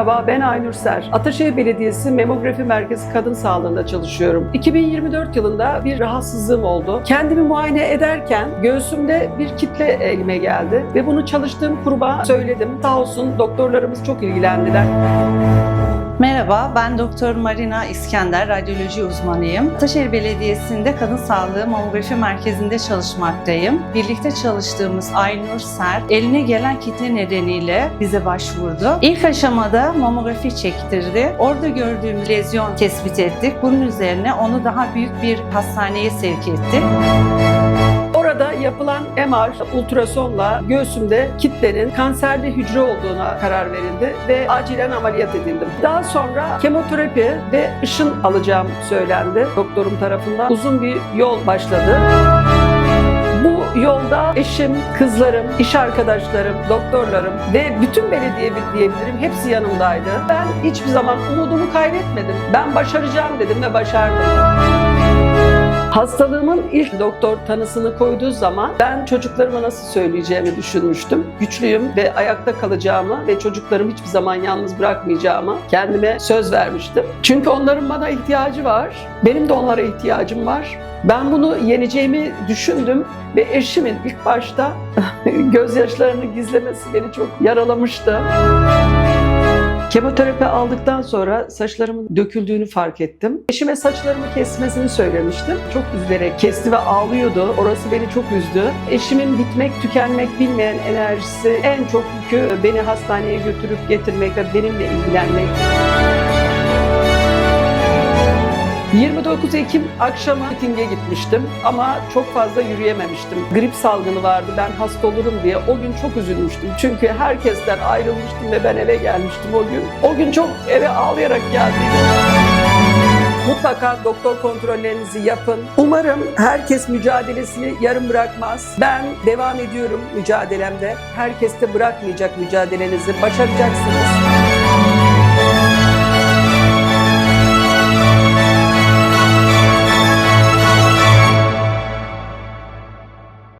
Merhaba ben Aynur Ser. Ataşehir Belediyesi Memografi Merkezi Kadın Sağlığı'nda çalışıyorum. 2024 yılında bir rahatsızlığım oldu. Kendimi muayene ederken göğsümde bir kitle elime geldi ve bunu çalıştığım kuruma söyledim. Sağ olsun doktorlarımız çok ilgilendiler. Merhaba, ben Doktor Marina İskender, radyoloji uzmanıyım. Ataşehir Belediyesi'nde Kadın Sağlığı Mamografi Merkezi'nde çalışmaktayım. Birlikte çalıştığımız Aynur Ser, eline gelen kitle nedeniyle bize başvurdu. İlk aşamada mamografi çektirdi. Orada gördüğümüz lezyon tespit ettik. Bunun üzerine onu daha büyük bir hastaneye sevk ettik. Orada yapılan MR ultrasonla göğsümde kitlenin kanserli hücre olduğuna karar verildi ve acilen ameliyat edildim. Daha sonra kemoterapi ve ışın alacağım söylendi doktorum tarafından. Uzun bir yol başladı. Bu yolda eşim, kızlarım, iş arkadaşlarım, doktorlarım ve bütün belediye diyebilirim hepsi yanımdaydı. Ben hiçbir zaman umudumu kaybetmedim. Ben başaracağım dedim ve başardım. Hastalığımın ilk doktor tanısını koyduğu zaman ben çocuklarıma nasıl söyleyeceğimi düşünmüştüm. Güçlüyüm ve ayakta kalacağımı ve çocuklarımı hiçbir zaman yalnız bırakmayacağımı kendime söz vermiştim. Çünkü onların bana ihtiyacı var. Benim de onlara ihtiyacım var. Ben bunu yeneceğimi düşündüm ve eşimin ilk başta gözyaşlarını gizlemesi beni çok yaralamıştı. Kemoterapi aldıktan sonra saçlarımın döküldüğünü fark ettim. Eşime saçlarımı kesmesini söylemiştim. Çok üzülerek kesti ve ağlıyordu. Orası beni çok üzdü. Eşimin bitmek, tükenmek bilmeyen enerjisi en çok yükü beni hastaneye götürüp getirmek ve benimle ilgilenmek. 29 Ekim akşamı mitinge gitmiştim ama çok fazla yürüyememiştim. Grip salgını vardı ben hasta olurum diye o gün çok üzülmüştüm. Çünkü herkesten ayrılmıştım ve ben eve gelmiştim o gün. O gün çok eve ağlayarak geldim. Mutlaka doktor kontrollerinizi yapın. Umarım herkes mücadelesini yarım bırakmaz. Ben devam ediyorum mücadelemde. Herkes de bırakmayacak mücadelenizi. Başaracaksınız.